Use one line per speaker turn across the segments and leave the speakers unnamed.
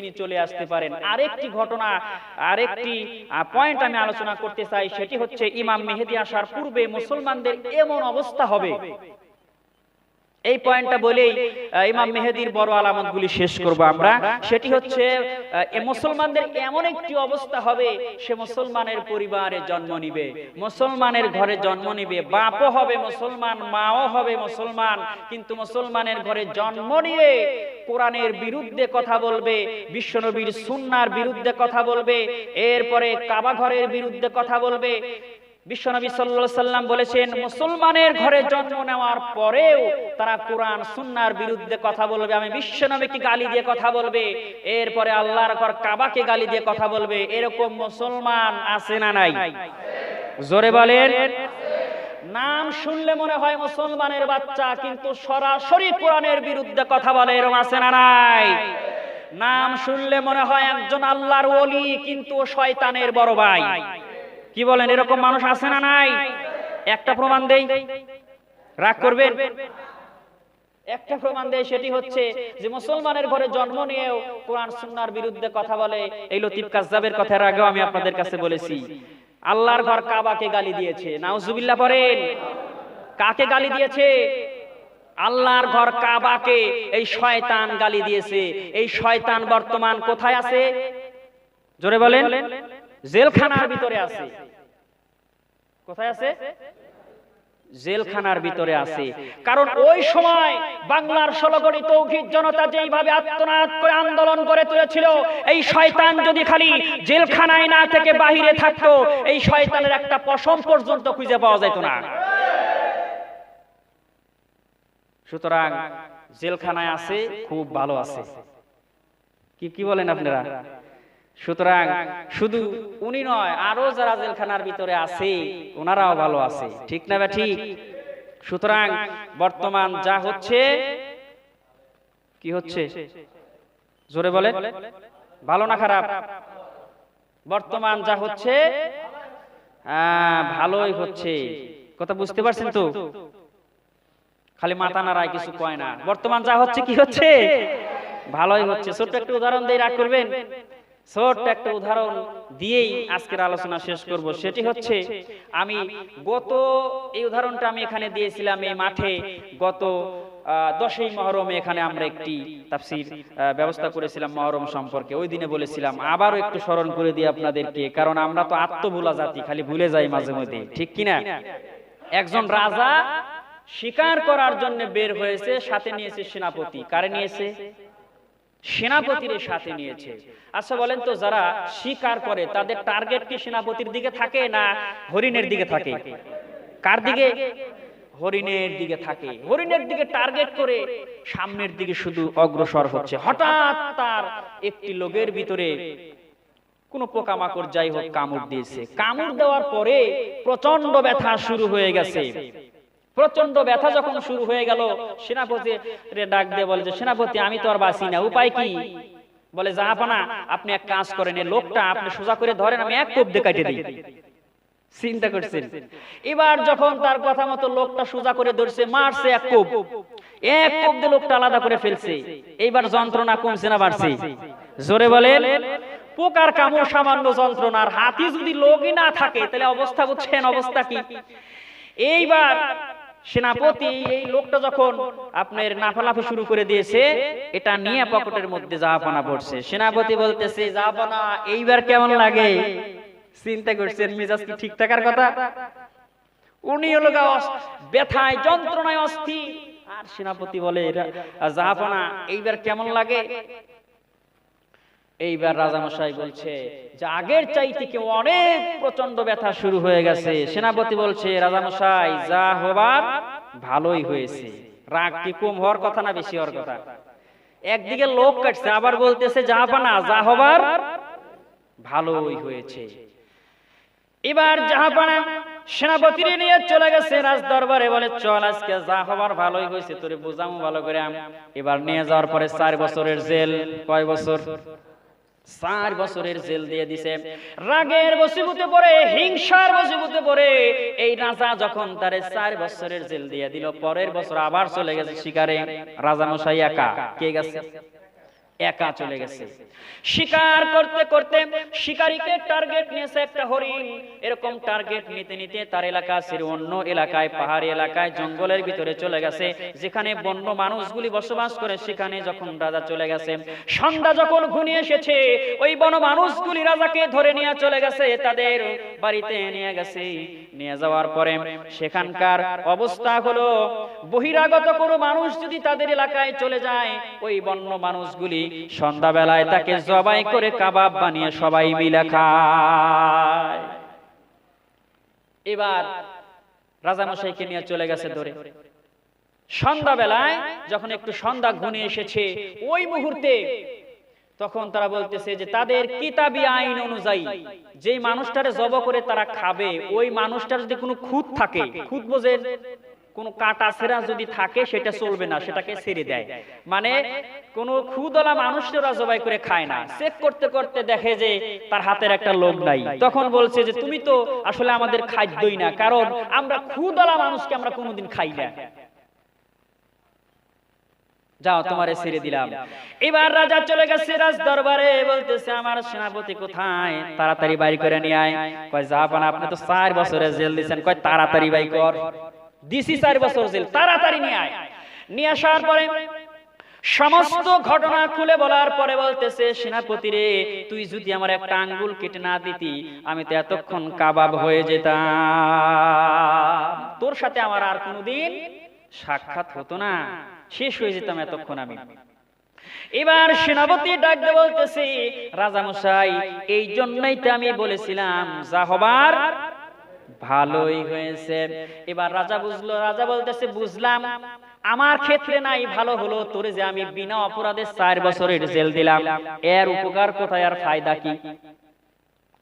তিনি চলে আসতে পারেন। আরেকটি ঘটনা, আরেকটি পয়েন্ট আমি আলোচনা করতে চাই, সেটি হচ্ছে ইমাম মেহেদি আসার পূর্বে মুসলমানদের এমন অবস্থা হবে। এই পয়েন্টটা বলেই ইমাম মেহেদির বড় আলামতগুলি শেষ করব আমরা। সেটি হচ্ছে মুসলমানদের এমন একটি অবস্থা হবে, সে মুসলমানের পরিবারে জন্ম নিবে। মুসলমানের ঘরে জন্ম নিবে, বাপও হবে মুসলমান, মাও হবে মুসলমান, কিন্তু মুসলমানের ঘরে জন্ম নিয়ে কোরআনের বিরুদ্ধে কথা বলবে, বিশ্বনবীর সুন্নার বিরুদ্ধে কথা বলবে, এরপরে কাবা ঘরের বিরুদ্ধে কথা বলবে বিশ্বনবী সাল্লাল্লাহু সাল্লাম বলেছেন, মুসলমানের ঘরে জন্ম নেওয়ার পরেও তারা কোরআন সুন্নাহর বিরুদ্ধে কথা বলবে। আমি বিশ্বনবীকে গালি দিয়ে কথা বলবে, এরপরে আল্লাহর ঘর কাবাকে গালি দিয়ে কথা বলবে। এরকম মুসলমান আছে না নাই? জোরে বলেন। নাম শুনলে মনে হয় মুসলমানের বাচ্চা, কিন্তু সরাসরি কোরআনের বিরুদ্ধে কথা বলে এরকম আছে না নাই? নাম শুনলে মনে হয় একজন আল্লাহর ওলি, কিন্তু শয়তানের বড় ভাই। কি বলেন, এরকম মানুষ আছে না নাই? একটা প্রমাণ দেই। রাগ করবেন? একটা প্রমাণ দেয় সেটি হচ্ছে যে মুসলমানের ঘরে জন্ম নিয়েও কোরআন সুন্নাহর বিরুদ্ধে কথা বলে। এই লতিফ কাজ্জাবের কথার আগেও আমি আপনাদের কাছে বলেছি। আল্লাহর ঘর কাবাকে গালি দিয়েছে। নাউজুবিল্লাহ পড়েন। কাকে গালি দিয়েছে? আল্লাহর ঘর কাবাকে এই শয়তান গালি দিয়েছে। এই শয়তান বর্তমান কোথায় আছে? জোরে বলেন। জেলখানার ভিতরে আছে। কোথায় আছে? জেলখানার ভিতরে আছে। কারণ ওই সময় বাংলার ষোলগড়ি তৌহিদ জনতা যেইভাবে আত্মনাদ করে আন্দোলন করে তুলেছিল এই শয়তান যদি খালি জেলখানায় না থেকে বাহিরে থাকতো এই শয়তানের একটা পশম পর্যন্ত খুঁজে পাওয়া যেত না। সুতরাং জেলখানায় আছে খুব ভালো আছে। কি কি বলেন আপনারা? সুতরাং শুধু উনি নয় আরও যারা জেলখানার ভিতরে আছে ওনারাও ভালো আছে। ঠিক না বা ঠিক? সুতরাং বর্তমান যা হচ্ছে কি হচ্ছে? জোরে বলে? ভালো না খারাপ? বর্তমান যা হচ্ছে আহ, ভালোই হচ্ছে। কথা বুঝতে পারছেন তো? খালি মাথা নাড়ায় কিছু কয় না। বর্তমান যা হচ্ছে কি হচ্ছে? ভালোই হচ্ছে। ছোট্ট একটু উদাহরণ দিয়ে রাগ করবেন? ছোট্ট একটা উদাহরণ দিয়েই আজকের আলোচনা শেষ করব। সেটি হচ্ছে, আমি গত, এই উদাহরণটা আমি এখানে দিয়েছিলাম এই মাঠে গত দশই মহরমে এখানে আমরা একটি তাফসির ব্যবস্থা করেছিলাম মহরম সম্পর্কে। ওই দিনে বলেছিলাম, আবারও একটু স্মরণ করে দিই আপনাদেরকে, কারণ আমরা তো আত্মভুলা জাতি, খালি ভুলে যাই মাঝে মধ্যে। ঠিক কিনা? একজন রাজা শিকার করার জন্য বের হয়েছে, সাথে নিয়েছে সেনাপতি। কারে নিয়েছে? সেনাপতির সাথে নিয়েছে। আচ্ছা বলেন তো যারা শিকার করে তাদের টার্গেট কি সেনাপতির দিকে থাকে না হরিণের দিকে থাকে? কার দিকে? হরিণের দিকে থাকে। হরিণের দিকে টার্গেট করে সামনের দিকে শুধু অগ্রসর হচ্ছে। হঠাৎ তার একটি লোকের ভিতরে কোন পোকামাকড় যাই হোক কামড় দিয়েছে। কামড় দেওয়ার পরে প্রচণ্ড ব্যথা শুরু হয়ে গেছে। প্রচণ্ড ব্যথা যখন শুরু হয়ে গেল সেনাপতি রে ডাক দিয়ে বলে যে, সেনাপতি, আমি তো আর বাঁচি না, উপায় কি? বলে জাহাপানা আপনি এক কাজ করেন, এই লোকটা আপনি সোজা করে ধরেন, আমি এক কোপ দিয়ে কাটে দিই। চিন্তা করছেন। এবার যখন তার কথা মতো লোকটা সোজা করে ধরছে, মারছে এক কোপ এক কোপ দিয়ে লোকটা আলাদা করে ফেলছে। এইবার যন্ত্রণা কমছে না বাড়ছে। জোরে বলেন, পোকার কামড় সামান্য যন্ত্রণার হাতি যদি লোকই না থাকে, তাহলে অবস্থা বুঝছেন, অবস্থা কি? এইবার সেনাপতি এই লোকটা যখন আপনার নাফালাফি শুরু করে দিয়েছে, এটা নিয়ে পকেটের মধ্যে জাহাপানা পড়ছে। সেনাপতি বলতেছে জাহাপানা এইবার কেমন লাগে? চিন্তা করছেন, মিজাজ কি ঠিক থাকার কথা? উনি হলো ব্যথায়, যন্ত্রণায় অস্থির। আর সেনাপতি বলে "রা- জাহাপানা এইবার কেমন লাগে? এইবার রাজামশাই বলছে যে আগের চাইতে কি অনেক প্রচণ্ড ব্যথা শুরু হয়ে গেছে। সেনাপতি বলছে রাজামশাই যা হবার ভালোই হয়েছে। রাগ কি কম হওয়ার কথা না বেশি হওয়ার কথা? একদিকে লোক কাটছে আবার বলতেছে যা পানা যা হবার ভালোই হয়েছে। এবার জাহাপানা সেনাপতিরে নিয়ে চলে গেছে রাজ দরবারে বলে চল আজকে যা হবার ভালোই হয়েছে তোরে বুঝামু ভালো করে এবার নিয়ে যাওয়ার পরে চার বছরের জেল কয় বছর? চার বছরের জেল দিয়ে দিছে। রাগের বসিবুতে পড়ে হিংসার বসিবুতে পড়ে। এই রাজা যখন তারে চার বছরের জেল দিয়ে দিল পরের বছর আবার চলে গেছে শিকারে। রাজা মশাই একা। কে গেছে? একা চলে গেছে। শিকার করতে করতে শিকারীকে টার্গেট নিয়েছে একটা হরিণ। এরকম টার্গেট নিতে নিতে তার এলাকা ছেড়ে অন্য এলাকায় পাহাড়ি এলাকায় জঙ্গলের ভিতরে চলে গেছে। যেখানে বন্য মানুষগুলি বসবাস করে সেখানে যখন রাজা চলে গেছে সন্ধ্যা যখন ঘনিয়ে এসেছে ওই বন মানুষগুলি রাজাকে ধরে নিয়ে চলে গেছে তাদের বাড়িতে নিয়ে গেছে। নিয়ে যাওয়ার পরে সেখানকার অবস্থা হলো বহিরাগত কোনো মানুষ যদি তাদের এলাকায় চলে যায় ওই বন্য মানুষগুলি সন্ধ্যাবেলায় তাকে জবাই করে কাবাব বানিয়ে সবাই মিলে খায়। এবার রাজামশাইকে নিয়ে চলে গেছে ধরে সন্ধ্যাবেলায় যখন একটু সন্ধ্যা ঘনিয়ে এসেছে, ওই মুহূর্তে তখন তারা বলতেছে যে, তাদের কিতাবি আইন অনুযায়ী যে মানুষটারে জব করে তারা খাবে, ওই মানুষটার যদি কোনো খুঁত থাকে, খুঁত বোঝেন? কোন কাটা সেরা যদি থাকে, সেটা চলবে না, সেটাকে ছেড়ে দেয়। মানে কোন খুদলা মানুষরা জবাই করে খায় না। চেক করতে করতে দেখে যে তার হাতের একটা লোক নাই। তখন বলছে যে, তুমি তো আসলে আমাদের খাদ্যই না, কারণ আমরা খুদলা মানুষকে আমরা কোনোদিন খাই না। যাও, তোমারে ছেড়ে দিলাম। এবার রাজা চলে গেছে রাজ দরবারে বলতেছে, আমার সেনাপতি কোথায়? তাড়াতাড়ি বাড়ি করে নিয়ে আয়। কয়, জাপান, আপনি তো চার বছরে জেল দিচ্ছেন কয়, তাড়াতাড়ি বাই কর। দিছি চার বছর জেল তাড়াতাড়ি নিয়ে আয়। নিয়ে আসার পরে সমস্ত ঘটনা খুলে বলার পরে বলতেছে, সেনাপতি রে, তুই যদি আমার একটা আঙ্গুল কেটে না দিতি, আমি তো এতক্ষণ কাবাব হয়ে যেতাম। তোর সাথে আমার আর কোনোদিন সাক্ষাৎ হতো না। শেষ হয়ে যেতাম এতক্ষণ আমি। এবার সেনাপতি ডাকতে বলতেছি রাজা মশাই এই জন্যই তো আমি বলেছিলাম, যা হবার ভালোই হয়েছে। এবার রাজা বুঝলো, রাজা বলতেছে, বুঝলাম, আমার ক্ষেত্রে নাই, ভালো হলো তোরে যে আমি বিনা অপরাধে চার বছরের জেল দিলাম। এর উপকার কোথায়, আর ফায়দা কি?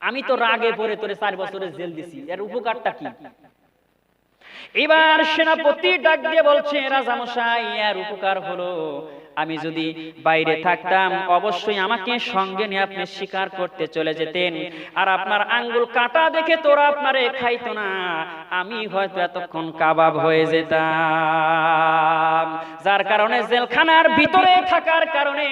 আমি তো রাগে পড়ে তোরে চার বছরের জেল দিছি, এর উপকারটা কি? এবার সেনাপতি ডাক দিয়ে বলছে, রাজামশাই, এর উপকার হলো আমি যদি বাইরে থাকতাম অবশ্যই আমাকে সঙ্গে নিয়ে আপনি শিকার করতে চলে যেতেন। আর আপনার আঙ্গুল কাটা দেখে তোরা আপনারে খাইতো না। আমি হয়তো এতক্ষণ কাবাব হয়ে যেতাম। যার কারণে জেলখানার ভিতরে থাকার কারণে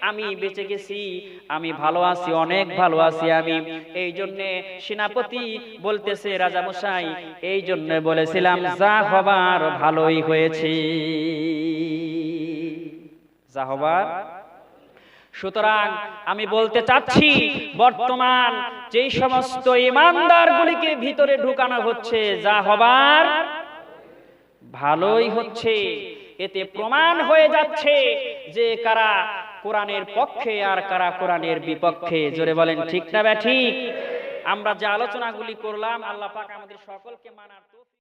আমি বেঁচে গেছি। আমি ভালো আছি অনেক ভালো আছি। আমি এই জন্যে সেনাপতি বলতেছে রাজামশাই এই জন্য বলেছিলাম যা হবার ভালোই হয়েছে। যা হবার সুতরাং আমি বলতে চাচ্ছি বর্তমান যেই সমস্ত ইমানদারগুলিকে ভিতরে ঢুকানো হচ্ছে যা হবার ভালোই হচ্ছে। এতে প্রমাণ হয়ে যাচ্ছে যে কারা কোরআনের পক্ষে আর কারা কোরআনের বিপক্ষে। জোরে বলেন ঠিক না ব্যা ঠিক। আমরা যে আলোচনাগুলি করলাম আল্লাহ পাক আমাদের সকলকে মানার